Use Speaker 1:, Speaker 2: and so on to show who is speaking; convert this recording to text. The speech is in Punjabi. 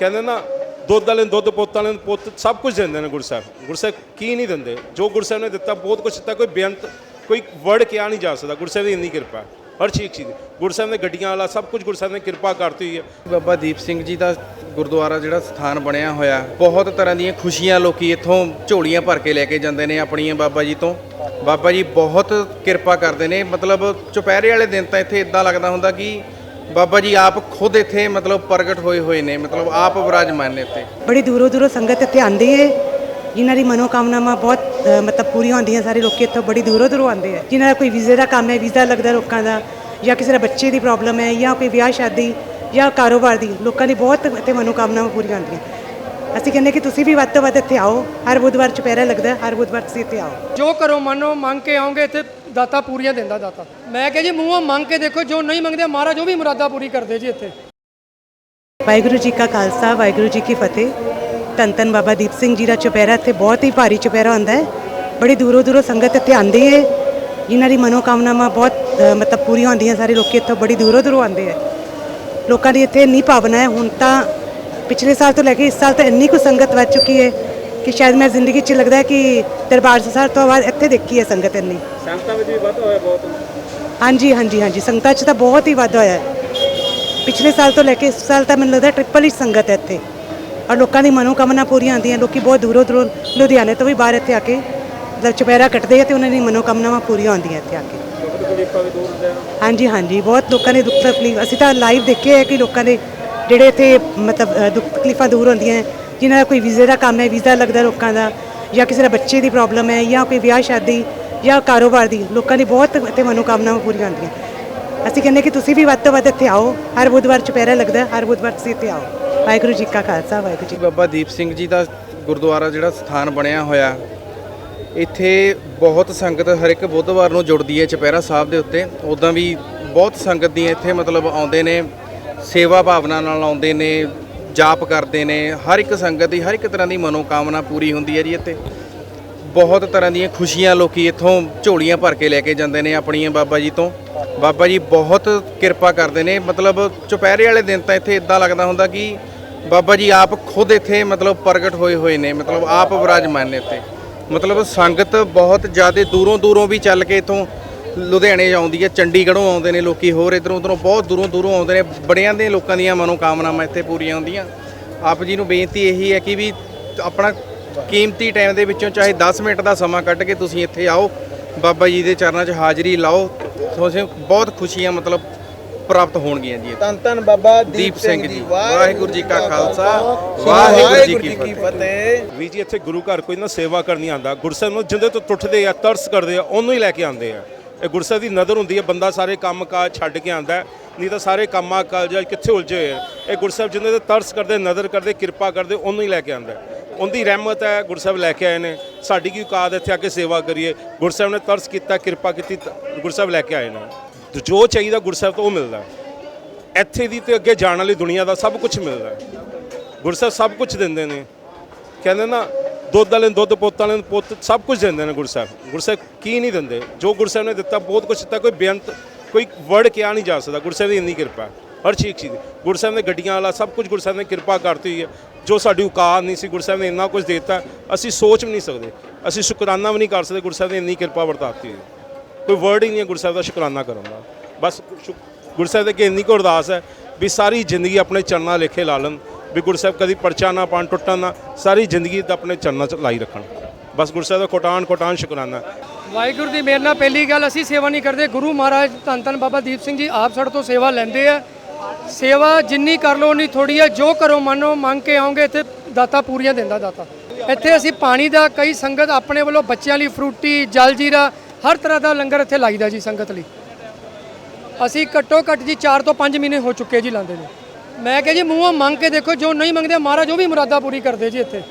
Speaker 1: ਕਹਿੰਦੇ ਨਾ, ਦੁੱਧ ਵਾਲੇ ਨੂੰ ਦੁੱਧ, ਪੁੱਤ ਵਾਲੇ ਨੂੰ ਪੁੱਤ, ਸਭ ਕੁਝ ਦਿੰਦੇ ਨੇ ਗੁਰਸਾਹਿਬ ਗੁਰਸਾਹਿਬ ਕੀ ਨਹੀਂ ਦਿੰਦੇ? ਜੋ ਗੁਰਸਾਹਿਬ ਨੇ ਦਿੱਤਾ, ਬਹੁਤ ਕੁਝ ਦਿੱਤਾ, ਕੋਈ ਬੇਅੰਤ, ਕੋਈ ਵਰਡ ਕਿਹਾ ਨਹੀਂ ਜਾ ਸਕਦਾ। ਗੁਰਸਾਹਿਬ ਦੀ ਇੰਨੀ ਕਿਰਪਾ, ਹਰ ਚੀਜ਼ ਚੀਜ਼ ਦੀ। ਗੁਰਸਾਹਿਬ ਨੇ ਗੱਡੀਆਂ ਵਾਲਾ, ਸਭ ਕੁਝ ਗੁਰਸਾਹਿਬ ਨੇ ਕਿਰਪਾ ਕਰਤੀ ਹੋਈ ਹੈ।
Speaker 2: ਬਾਬਾ ਦੀਪ ਸਿੰਘ ਜੀ ਦਾ ਗੁਰਦੁਆਰਾ ਜਿਹੜਾ ਸਥਾਨ ਬਣਿਆ ਹੋਇਆ, ਬਹੁਤ ਤਰ੍ਹਾਂ ਦੀਆਂ ਖੁਸ਼ੀਆਂ ਲੋਕੀ ਇੱਥੋਂ ਝੋਲੀਆਂ ਭਰ ਕੇ ਲੈ ਕੇ ਜਾਂਦੇ ਨੇ ਆਪਣੀਆਂ ਬਾਬਾ ਜੀ ਤੋਂ। ਬਾਬਾ ਜੀ ਬਹੁਤ ਕਿਰਪਾ ਕਰਦੇ ਨੇ। ਮਤਲਬ ਚੁਪਹਿਰੇ ਵਾਲੇ ਦਿਨ ਤਾਂ ਇੱਥੇ ਇਦਾਂ ਲੱਗਦਾ ਹੁੰਦਾ ਕਿ ਬਾਬਾ ਜੀ ਆਪ ਖੁਦ ਇੱਥੇ ਮਤਲਬ ਪ੍ਰਗਟ ਹੋਏ ਹੋਏ ਨੇ ਮਤਲਬ ਆਪ ਵਿਰਾਜਮਾਨ ਨੇ ਇੱਥੇ।
Speaker 3: ਬੜੀ ਦੂਰੋਂ ਦੂਰੋਂ ਸੰਗਤ ਇੱਥੇ ਆਉਂਦੀ ਹੈ ਜਿਨ੍ਹਾਂ ਦੀ ਮਨੋਕਾਮਨਾਵਾਂ ਬਹੁਤ ਅ, ਮਤਲਬ ਪੂਰੀਆਂ ਹੁੰਦੀਆਂ ਸਾਰੇ ਲੋਕੀ ਇੱਥੋਂ ਬੜੀ ਦੂਰੋਂ ਦੂਰੋਂ ਆਉਂਦੇ ਆ। ਜਿਨ੍ਹਾਂ ਦਾ ਕੋਈ ਵੀਜ਼ੇ ਦਾ ਕੰਮ ਹੈ ਵੀਜ਼ਾ ਲੱਗਦਾ ਲੋਕਾਂ ਦਾ ਜਾਂ ਕਿਸੇ ਦਾ ਬੱਚੇ ਦੀ ਪ੍ਰੋਬਲਮ ਹੈ ਜਾਂ ਕੋਈ ਵਿਆਹ ਸ਼ਾਦੀ ਜਾਂ ਕਾਰੋਬਾਰ ਦੀ ਲੋਕਾਂ ਦੀ ਬਹੁਤ ਇੱਥੇ ਮਨੋਕਾਮਨਾਵਾਂ ਪੂਰੀਆਂ ਹੁੰਦੀਆਂ। ਅਸੀਂ ਕਹਿੰਦੇ ਕਿ ਤੁਸੀਂ ਵੀ ਵੱਧ ਤੋਂ ਵੱਧ ਇੱਥੇ ਆਓ। ਹਰ ਬੁੱਧਵਾਰ ਚੁਪਹਿਰਾ ਲੱਗਦਾ ਹਰ ਬੁੱਧਵਾਰ ਤੁਸੀਂ ਇੱਥੇ ਆਓ।
Speaker 4: ਜੋ ਕਰੋ ਮੰਨੋ ਮੰਗ ਕੇ ਆਓਗੇ ਇੱਥੇ ਦਾਤਾ ਪੂਰੀਆਂ ਦਿੰਦਾ ਦਾਤਾ। ਮੈਂ ਕਿਹਾ ਜੀ ਮੂੰਹੋਂ ਮੰਗ ਕੇ ਦੇਖੋ ਜੋ ਨਹੀਂ ਮੰਗਦੇ ਮਹਾਰਾਜ ਉਹ ਵੀ ਮੁਰਾਦਾ ਪੂਰੀ ਕਰਦੇ ਜੀ ਇੱਥੇ।
Speaker 3: ਵਾਹਿਗੁਰੂ ਜੀ ਕਾ ਖਾਲਸਾ ਵਾਹਿਗੁਰੂ ਜੀ ਕੀ ਫਤਿਹ। ਧੰਨ ਧੰਨ ਬਾਬਾ ਦੀਪ ਸਿੰਘ ਜੀ ਦਾ ਚੁਪਹਿਰਾ ਇੱਥੇ ਬਹੁਤ ਹੀ ਭਾਰੀ ਚੁਪਹਿਰਾ ਹੁੰਦਾ ਹੈ। ਬੜੀ ਦੂਰੋਂ ਦੂਰੋਂ ਸੰਗਤ ਇੱਥੇ ਆਉਂਦੀ ਹੈ। ਜਿਨ੍ਹਾਂ ਦੀ ਮਨੋਕਾਮਨਾਵਾਂ ਬਹੁਤ ਮਤਲਬ ਪੂਰੀਆਂ ਹੁੰਦੀਆਂ ਸਾਰੇ ਲੋਕੀ ਇੱਥੋਂ ਬੜੀ ਦੂਰੋਂ ਦੂਰੋਂ ਆਉਂਦੇ ਹੈ ਲੋਕਾਂ ਦੀ ਇੱਥੇ ਇੰਨੀ ਭਾਵਨਾ ਹੈ। ਹੁਣ ਤਾਂ ਪਿਛਲੇ ਸਾਲ ਤੋਂ ਲੈ ਕੇ ਇਸ ਸਾਲ ਤਾਂ ਇੰਨੀ ਕੁ ਸੰਗਤ ਵੱਧ ਚੁੱਕੀ ਹੈ ਕਿ ਸ਼ਾਇਦ ਮੈਂ ਜ਼ਿੰਦਗੀ 'ਚ ਲੱਗਦਾ ਹੈ ਕਿ ਦਰਬਾਰ ਸਾਹਿਬ ਤੋਂ ਬਾਅਦ ਇੱਥੇ ਦੇਖੀ ਹੈ ਸੰਗਤ ਇੰਨੀ।
Speaker 2: ਸੰਗਤਾਂ ਵਿੱਚ ਵੀ ਵੱਧ ਹੋਇਆ ਬਹੁਤ?
Speaker 3: ਹਾਂਜੀ ਹਾਂਜੀ ਹਾਂਜੀ ਸੰਗਤਾਂ 'ਚ ਤਾਂ ਬਹੁਤ ਹੀ ਵਾਧਾ ਹੋਇਆ ਹੈ। ਪਿਛਲੇ ਸਾਲ ਤੋਂ ਲੈ ਕੇ ਇਸ ਸਾਲ ਤਾਂ ਮੈਨੂੰ ਲੱਗਦਾ ਟ੍ਰਿਪਲ ਹੀ ਸੰਗਤ ਹੈ ਇੱਥੇ। ਔਰ ਲੋਕਾਂ ਦੀ ਮਨੋਕਾਮਨਾ ਪੂਰੀਆਂ ਹੁੰਦੀਆਂ ਲੋਕੀ ਬਹੁਤ ਦੂਰੋਂ ਦੂਰੋਂ ਲੁਧਿਆਣੇ ਤੋਂ ਵੀ ਬਾਹਰ ਇੱਥੇ ਆ ਕੇ ਮਤਲਬ ਚੁਪਹਿਰਾ ਕੱਟਦੇ ਆ ਤੇ ਉਹਨਾਂ ਦੀ ਮਨੋਕਾਮਨਾਵਾਂ ਪੂਰੀਆਂ ਹੁੰਦੀਆਂ ਇੱਥੇ ਆ ਕੇ। ਹਾਂਜੀ ਹਾਂਜੀ ਬਹੁਤ ਲੋਕਾਂ ਨੇ ਦੁੱਖ ਤਕਲੀਫ। ਅਸੀਂ ਤਾਂ ਲਾਈਵ ਦੇਖੇ ਹੈ ਕਿ ਲੋਕਾਂ ਦੇ ਜਿਹੜੇ ਇੱਥੇ, ਮਤਲਬ ਦੁੱਖ ਤਕਲੀਫਾਂ ਦੂਰ ਹੁੰਦੀਆਂ ਹੈ। ਜਿਨ੍ਹਾਂ ਦਾ ਕੋਈ ਵੀਜ਼ੇ ਦਾ ਕੰਮ ਹੈ, ਵੀਜ਼ਾ ਲੱਗਦਾ ਲੋਕਾਂ ਦਾ, ਜਾਂ ਕਿਸੇ ਦਾ ਬੱਚੇ ਦੀ ਪ੍ਰੋਬਲਮ ਹੈ, ਜਾਂ ਕੋਈ ਵਿਆਹ ਸ਼ਾਦੀ, ਜਾਂ ਕਾਰੋਬਾਰ ਦੀ, ਲੋਕਾਂ ਦੀ ਬਹੁਤ ਇੱਥੇ ਮਨੋਕਾਮਨਾਵਾਂ ਪੂਰੀਆਂ ਹੁੰਦੀਆਂ ਅਸੀਂ ਕਹਿੰਦੇ ਕਿ ਤੁਸੀਂ ਵੀ ਵੱਧ ਤੋਂ ਵੱਧ ਇੱਥੇ ਆਓ, ਹਰ ਬੁੱਧਵਾਰ ਚੁਪਹਿਰਾ ਲੱਗਦਾ, ਹਰ ਬੁੱਧਵਾਰ ਤੁਸੀਂ ਇੱਥੇ ਆਓ ਵਾਹਿਗੁਰੂ ਜੀ ਕਾ ਖਾਲਸਾ, ਵਾਹਿਗੁਰੂ ਜੀ
Speaker 2: ਬਾਬਾ ਦੀਪ ਸਿੰਘ ਜੀ ਦਾ ਗੁਰਦੁਆਰਾ ਜਿਹੜਾ ਸਥਾਨ ਬਣਿਆ ਹੋਇਆ, ਇੱਥੇ ਬਹੁਤ ਸੰਗਤ ਹਰ ਇੱਕ ਬੁੱਧਵਾਰ ਨੂੰ ਜੁੜਦੀ ਹੈ ਚੁਪਹਿਰਾ ਸਾਹਿਬ ਦੇ ਉੱਤੇ ਉਦਾਂ ਵੀ ਬਹੁਤ ਸੰਗਤ ਦੀਆਂ ਇੱਥੇ ਮਤਲਬ ਆਉਂਦੇ ਨੇ ਸੇਵਾ ਭਾਵਨਾ ਨਾਲ ਆਉਂਦੇ ਨੇ, ਜਾਪ ਕਰਦੇ ਨੇ, ਹਰ ਇੱਕ ਸੰਗਤ ਦੀ, ਹਰ ਇੱਕ ਤਰ੍ਹਾਂ ਦੀ ਮਨੋਕਾਮਨਾ ਪੂਰੀ ਹੁੰਦੀ ਹੈ ਜੀ ਇੱਥੇ। ਬਹੁਤ ਤਰ੍ਹਾਂ ਦੀਆਂ ਖੁਸ਼ੀਆਂ ਲੋਕੀ ਇੱਥੋਂ ਝੋਲੀਆਂ ਭਰ ਕੇ ਲੈ ਕੇ ਜਾਂਦੇ ਨੇ ਆਪਣੀਆਂ ਬਾਬਾ ਜੀ ਤੋਂ। ਬਾਬਾ ਜੀ ਬਹੁਤ ਕਿਰਪਾ ਕਰਦੇ ਨੇ, ਮਤਲਬ ਚੁਪਹਿਰੇ ਵਾਲੇ ਦਿਨ ਤਾਂ ਇੱਥੇ ਇਦਾਂ ਲੱਗਦਾ ਹੁੰਦਾ ਕਿ ਬਾਬਾ ਜੀ ਆਪ ਖੁਦ ਇੱਥੇ ਮਤਲਬ ਪ੍ਰਗਟ ਹੋਏ ਹੋਏ ਨੇ, ਮਤਲਬ ਆਪ ਵਿਰਾਜਮਾਨ ਨੇ ਇੱਥੇ। ਮਤਲਬ ਸੰਗਤ ਬਹੁਤ ਜ਼ਿਆਦਾ ਦੂਰੋਂ ਦੂਰੋਂ ਵੀ ਚੱਲ ਕੇ ਇੱਥੋਂ ਲੁਧਿਆਣੇ ਆਉਂਦੀ ਹੈ ਚੰਡੀਗੜ੍ਹੋਂ ਆਉਂਦੇ ਨੇ ਲੋਕੀ ਹੋਰ ਇਧਰੋਂ ਉਧਰੋਂ ਬਹੁਤ ਦੂਰੋਂ ਦੂਰੋਂ ਆਉਂਦੇ ਨੇ ਬੜਿਆਂ ਦੇ ਲੋਕਾਂ ਦੀਆਂ ਮਨੋਕਾਮਨਾਵਾਂ ਇੱਥੇ ਪੂਰੀਆਂ ਹੁੰਦੀਆਂ। ਆਪ ਜੀ ਨੂੰ ਬੇਨਤੀ ਇਹੀ ਹੈ ਕਿ ਵੀ ਆਪਣਾ ਕੀਮਤੀ ਟਾਈਮ ਦੇ ਵਿੱਚੋਂ ਚਾਹੇ 10 ਮਿੰਟ ਦਾ ਸਮਾਂ ਕੱਢ ਕੇ ਤੁਸੀਂ ਇੱਥੇ ਆਓ ਬਾਬਾ ਜੀ ਦੇ ਚਰਨਾਂ 'ਚ ਹਾਜ਼ਰੀ ਲਾਓ ਤੁਹਾਨੂੰ ਬਹੁਤ ਖੁਸ਼ੀਆਂ ਮਤਲਬ ਪ੍ਰਾਪਤ ਹੋਣਗੀਆਂ ਜੀ
Speaker 5: ਧੰਨ ਧੰਨ ਬਾਬਾ
Speaker 2: ਦੀਪ ਸਿੰਘ ਜੀ ਵਾਹਿਗੁਰੂ ਜੀ ਕਾ ਖਾਲਸਾ ਵਾਹਿਗੁਰੂ ਜੀ ਕੀ ਫਤਿਹ।
Speaker 1: ਵੀ ਜੀ ਇੱਥੇ ਗੁਰੂ ਘਰ ਕੋਈ ਨਾ ਸੇਵਾ ਕਰਨੀ ਆਂਦਾ ਗੁਰਸਾਹਿਬ ਨੂੰ ਜਿੰਦੇ ਤੋਂ ਟੁੱਟਦੇ ਆ ਤਰਸ ਕਰਦੇ ਆ ਉਹਨੂੰ ਹੀ ਲੈ ਕੇ ਆਉਂਦੇ ਆ। ਇਹ ਗੁਰਸਾਹਿਬ ਦੀ ਨਜ਼ਰ ਹੁੰਦੀ ਹੈ, ਬੰਦਾ ਸਾਰੇ ਕੰਮ ਕਾਜ ਛੱਡ ਕੇ ਆਂਦਾ ਨਹੀਂ ਤਾਂ ਸਾਰੇ ਕੰਮਾਂ ਕਾਜ ਕਿੱਥੇ ਉਲਝੇ ਹੋਏ ਆ। ਇਹ ਗੁਰਸਾਹਿਬ ਜਿੰਦੇ ਤੇ ਤਰਸ ਕਰਦੇ, ਨਜ਼ਰ ਕਰਦੇ, ਕਿਰਪਾ ਕਰਦੇ, ਉਹਨੂੰ ਹੀ ਲੈ ਕੇ ਆਂਦਾ ਉਹਦੀ ਰਹਿਮਤ ਹੈ ਗੁਰਸਾਹਿਬ ਲੈ ਕੇ ਆਏ ਨੇ। ਸਾਡੀ ਕੀ ਔਕਾਤ ਹੈ ਇੱਥੇ ਆ ਕੇ ਸੇਵਾ ਕਰੀਏ? ਗੁਰਸਾਹਿਬ ਨੇ ਤਰਸ ਕੀਤਾ, ਕਿਰਪਾ ਕੀਤੀ, ਤਾਂ ਗੁਰਸਾਹਿਬ ਲੈ ਕੇ ਆਏ ਨੇ। ਤੇ ਜੋ ਚਾਹੀਦਾ ਗੁਰਸਾਹਿਬ ਤੋਂ ਉਹ ਮਿਲਦਾ ਇੱਥੇ ਦੀ ਤੇ ਅੱਗੇ ਜਾਣ ਵਾਲੀ ਦੁਨੀਆ ਦਾ ਸਭ ਕੁਝ ਮਿਲਦਾ ਹੈ। ਗੁਰਸਾਹਿਬ ਸਭ ਕੁਝ ਦਿੰਦੇ ਨੇ। ਕਹਿੰਦੇ ਨਾ ਦੁੱਧ ਵਾਲੇ ਨੂੰ ਦੁੱਧ, ਪੁੱਤ ਵਾਲੇ ਨੂੰ ਪੁੱਤ, ਸਭ ਕੁਝ ਦਿੰਦੇ ਨੇ ਗੁਰਸਾਹਿਬ। ਗੁਰਸਾਹਿਬ ਕੀ ਨਹੀਂ ਦਿੰਦੇ? ਜੋ ਗੁਰਸਾਹਿਬ ਨੇ ਦਿੱਤਾ, ਬਹੁਤ ਕੁਝ ਦਿੱਤਾ, ਕੋਈ ਬੇਅੰਤ, ਕੋਈ ਵਰਡ ਕਿਹਾ ਨਹੀਂ ਜਾ ਸਕਦਾ। ਗੁਰਸਾਹਿਬ ਦੀ ਇੰਨੀ ਕਿਰਪਾ ਹਰ ਚੀਜ਼ ਚੀਜ਼ ਦੀ। ਗੁਰਸਾਹਿਬ ਨੇ ਗੱਡੀਆਂ ਵਾਲਾ, ਸਭ ਕੁਝ ਗੁਰਸਾਹਿਬ ਨੇ ਕਿਰਪਾ ਕਰਤੀ ਹੋਈ ਹੈ। ਜੋ ਸਾਡੀ ਔਕਾਤ ਨਹੀਂ ਸੀ, ਗੁਰਸਾਹਿਬ ਨੇ ਇੰਨਾ ਕੁਝ ਦੇ ਦਿੱਤਾ, ਅਸੀਂ ਸੋਚ ਵੀ ਨਹੀਂ ਸਕਦੇ। ਅਸੀਂ ਸ਼ੁਕਰਾਨਾ ਵੀ ਨਹੀਂ ਕਰ ਸਕਦੇ, ਗੁਰਸਾਹਿਬ ਨੇ ਇੰਨੀ ਕਿਰਪਾ ਵਰਤਾਤੀ ਹੋਈ ਹੈ। ਕੋਈ ਵਰਡ ਹੀ ਨਹੀਂ ਹੈ ਗੁਰਸਾਹਿਬ ਦਾ ਸ਼ੁਕਰਾਨਾ ਕਰਨ ਦਾ। ਬਸ ਸ਼ੁਕ- ਗੁਰਸਾਹਿਬ ਦੇ ਅੱਗੇ ਇੰਨੀ ਕੁ ਅਰਦਾਸ ਹੈ ਵੀ ਸਾਰੀ ਜ਼ਿੰਦਗੀ ਆਪਣੇ ਚਰਨਾਂ ਲੇਖੇ ਲਾ ਲੈਣ। ਵੀ ਗੁਰੂ ਸਾਹਿਬ ਕਦੀ ਪਰਚਾ ਨਾ ਪਾਣ ਟੁੱਟਣ ਨਾ, ਸਾਰੀ ਜ਼ਿੰਦਗੀ ਤਾਂ ਆਪਣੇ ਚਰਨਾਂ 'ਚ ਲਾਈ ਰੱਖਣ। ਬਸ ਗੁਰਸਾਹਿਬ ਦਾ ਕੋਟਾਨ ਕੋਟਾਨ ਸ਼ੁਕਰਾਨਾ।
Speaker 4: ਵਾਹਿਗੁਰੂ ਦੀ ਮਿਹਰ ਨਾਲ ਪਹਿਲੀ ਗੱਲ ਅਸੀਂ ਸੇਵਾ ਨਹੀਂ ਕਰਦੇ। ਗੁਰੂ ਮਹਾਰਾਜ ਧੰਨ ਧੰਨ ਬਾਬਾ ਦੀਪ ਸਿੰਘ ਜੀ ਆਪ ਸਾਡੇ ਤੋਂ ਸੇਵਾ ਲੈਂਦੇ ਆ। ਸੇਵਾ ਜਿੰਨੀ ਕਰ ਲਓ, ਉਨੀ ਥੋੜੀ ਆ। ਜੋ ਕਰੋ ਮੰਨੋ ਮੰਗ ਕੇ ਆਉਂਗੇ ਇੱਥੇ ਦਾਤਾ ਪੂਰੀਆਂ ਦਿੰਦਾ ਦਾਤਾ। ਇੱਥੇ ਅਸੀਂ ਪਾਣੀ ਦਾ, ਕਈ ਸੰਗਤ ਆਪਣੇ ਵੱਲੋਂ ਬੱਚਿਆਂ ਲਈ ਫਰੂਟੀ, ਜਲ ਜੀਰਾ, ਹਰ ਤਰ੍ਹਾਂ ਦਾ ਲੰਗਰ ਇੱਥੇ ਲਾਈਦਾ ਜੀ ਸੰਗਤ ਲਈ। ਅਸੀਂ ਘੱਟੋ ਘੱਟ ਜੀ 4 ਤੋਂ 5 ਮਹੀਨੇ ਹੋ ਚੁੱਕੇ ਜੀ ਲਾਉਂਦੇ ਨੇ। ਮੈਂ ਕਿਹਾ ਜੀ ਮੂੰਹੋਂ ਮੰਗ ਕੇ ਦੇਖੋ, ਜੋ ਨਹੀਂ ਮੰਗਦੇ ਮਹਾਰਾਜ ਉਹ ਵੀ ਮੁਰਾਦਾ ਪੂਰੀ ਕਰਦੇ ਜੀ ਇੱਥੇ।